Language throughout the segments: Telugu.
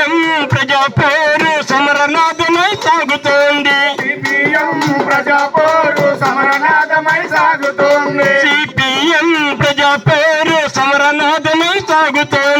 సిపిఎం ప్రజా పోరు సమరనాథమై సాగుతోంది. సిపిఎం ప్రజాపోరు సమరనాథమై సాగుతోంది. సిపిఎం ప్రజా పోరు సమరనాథమై సాగుతోంది.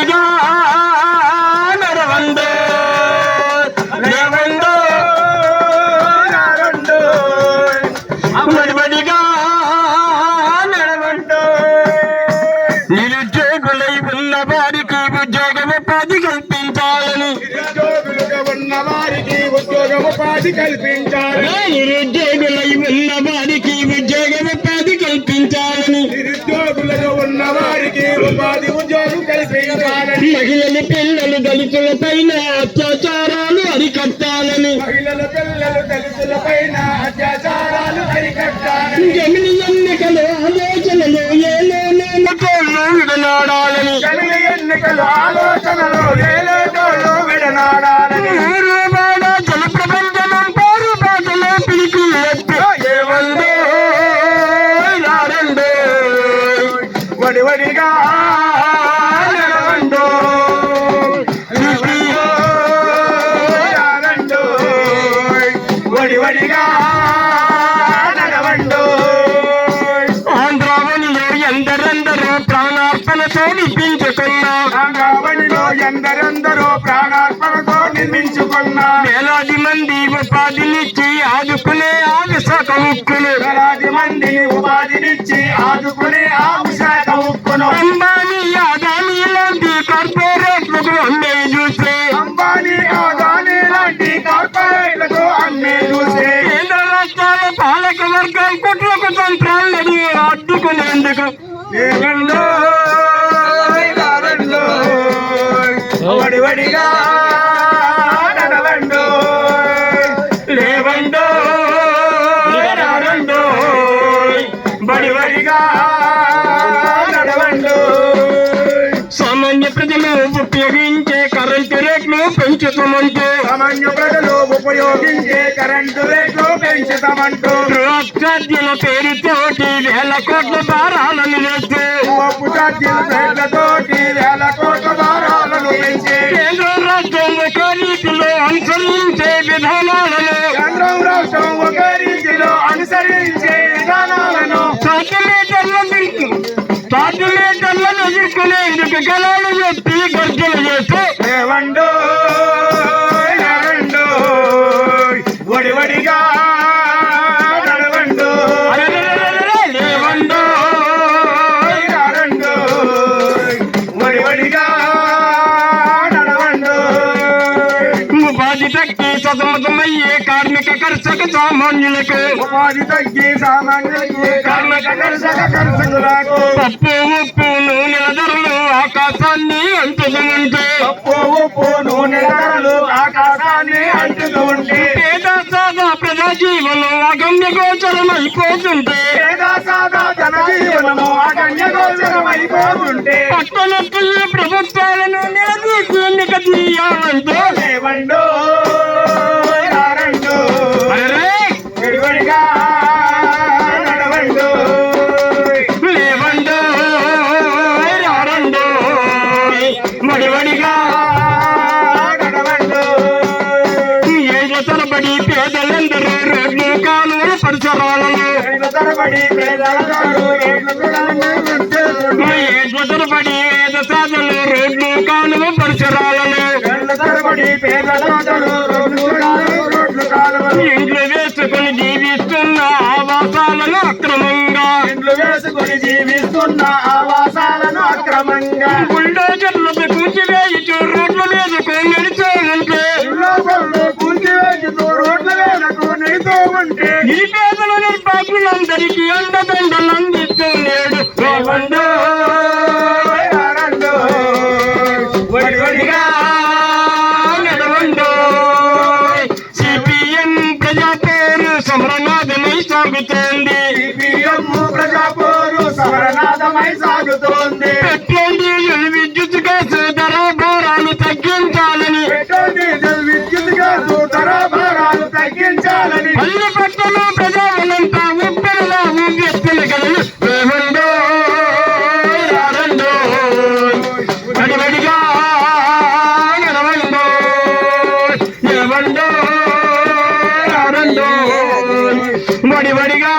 ఉపాధి కల్పించాలి నిరుద్యోగులై ఉన్న వారికి ఉద్యోగ ఉపాధి కల్పించాలని నిరుద్యోగులుగా ఉన్న వారికి ఉపాధి ఉద్యోగం కల్పించాలని మహిళలు పిల్లలు దళితుల పైన అత్యాచారాలు అరికట్టాలని మహిళల పిల్లలు దళితుల పైన అత్యాచారాలు అరికట్టాలని జమిని ఎన్నికలు ఆలోచనలు ఏలోనోళ్ళు విడనాడాలని జమిలి ఎన్నికల ఆలోచనలు ఏలేటోళ్ళు ప్రాణార్పణతో నిప్పించుకున్న రాంగావళిలో ఎందరెందరో ప్రాణార్పణతో నిర్మించుకున్న. వేలాది మంది ఉపాధినిచ్చి ఆదుకునే ఆ విశాఖ ఉక్కును వేలాది మందిని ఉపాధినిచ్చి ఆదుకునే ఆ విశాఖ ఉక్కును అడ్డుకునేందుకు వడివడిగా నడవండో? లేవండో? రారండో బడివడిగా నడవండో? సామాన్య ప్రజలు ఉపయోగించే కరెంటు రేట్లు పెంచుతామంటూ? సామాన్య ప్రజలు ఉపయోగించే కరెంటు రేట్లు పెంచుతామంటూ పేరుతోటి వేల కోట్ల భారాలను వేస్తూ అప్పు ఛార్జీల రేట్లతోటి వేల కోట్ల భారాలను పెంచి కేంద్ర రాష్ట్రం ఒక రీతిలో అనుసరించే విధానాలను కేంద్రం రాష్ట్రం ఒకే రీతిలో అనుసరించే విధానాలను సాటిమీటర్లను సాటిమీటర్లను ఎదుర్కొనేందుకు గలాలు ఎత్తి గర్జన చేస్తూ లేవండో లేవండో వడివడిగా సతమతమయ్యే కార్మిక కర్షక సామాన్యులకు? ఉపాధి తగ్గి సామాన్యులకి కార్మిక కర్షక కర్షకులకు? పప్పు ఉప్పు నూనెల ధరలు ఆకాశాన్ని అంటుకుంటే పప్పు ఉప్పు నూనె ధరలు ఆకాశాన్ని అంటుతూ ఉంటే పేద సాదా ప్రజా జీవనం అగమ్య గోచరం అయిపోతుంటే. పేద సాదా జనజీవనము అగణ్య గోచరం అయిపోతుంటే. పట్టణపు ఈ ప్రభుత్వాలను నిలదీసి ఎన్నిక తీయాలంటూ లేవండో తరబడి తరబడి వేద రోడ్లు కాలువ పరిసరాలను తరబడి రోడ్లు రోడ్లు కాలువలు వేసుకుని జీవిస్తున్న ఆవాసాలను అక్రమంగా ఇండ్లు జీవిస్తున్న ఆవాసాలను అక్రమంగా లేవండో, రారండో, వడి వడిగా నడవండో సిపిఎం ప్రజా పేరు సమరనాథమై సాగుతోంది. సిపిఎం ప్రజా పోరు సమరనాథమై సాగుతోంది. పెట్రోల్ డీజిల్ విద్యుత్ గ్యాస్ ధర భారాన్ని తగ్గించాలని. పెట్రోల్ డీజిల్ విద్యుత్ గ్యాస్ ధర భారాలు తగ్గించాలని. పల్లె పట్టణ கோடி வடிகா